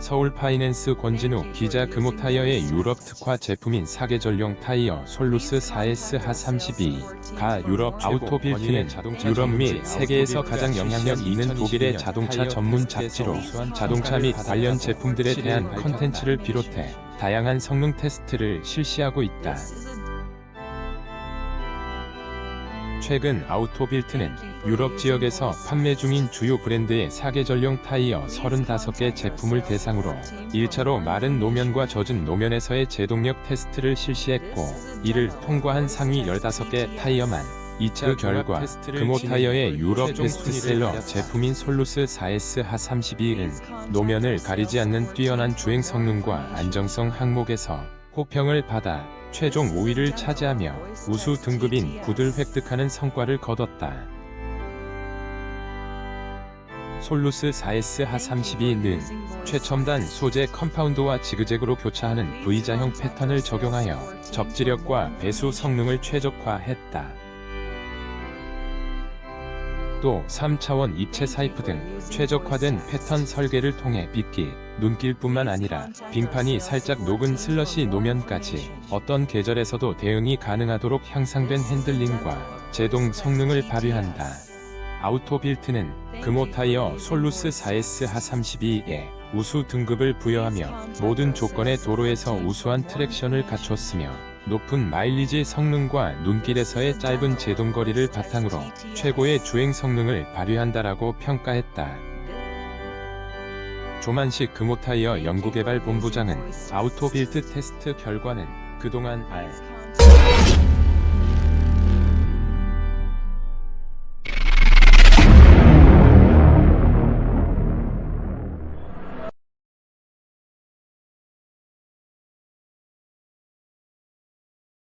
서울 파이낸스 권진우 기자 금호타이어의 유럽 특화 제품인 사계절용 타이어 솔루스 4S 하32가 유럽 아우토빌트는 유럽 및 세계에서 가장 영향력 있는 독일의 자동차 전문 잡지로 자동차 및 관련 제품들에 대한 컨텐츠를 비롯해 다양한 성능 테스트를 실시하고 있다. 최근 아우토빌트는 유럽 지역에서 판매 중인 주요 브랜드의 사계절용 타이어 35개 제품을 대상으로 1차로 마른 노면과 젖은 노면에서의 제동력 테스트를 실시했고 이를 통과한 상위 15개 타이어만 2차 결과 금호 타이어의 유럽 베스트셀러 제품인 솔루스 4S 하32은 노면을 가리지 않는 뛰어난 주행 성능과 안정성 항목에서 호평을 받아 최종 5위를 차지하며 우수 등급인 굿을 획득하는 성과를 거뒀다. 솔루스 4S 하32는 최첨단 소재 컴파운드와 지그재그로 교차하는 V자형 패턴을 적용하여 접지력과 배수 성능을 최적화했다. 또 3차원 입체 사이프 등 최적화된 패턴 설계를 통해 빗길, 눈길뿐만 아니라 빙판이 살짝 녹은 슬러시 노면까지 어떤 계절에서도 대응이 가능하도록 향상된 핸들링과 제동 성능을 발휘한다. 아우토빌트는 금호 타이어 솔루스 4S 하32에 우수 등급을 부여하며 모든 조건의 도로에서 우수한 트랙션을 갖췄으며 높은 마일리지 성능과 눈길에서의 짧은 제동거리를 바탕으로 최고의 주행 성능을 발휘한다라고 평가했다. 조만식 금호타이어 연구개발본부장은 아우토빌드 테스트 결과는 그동안 알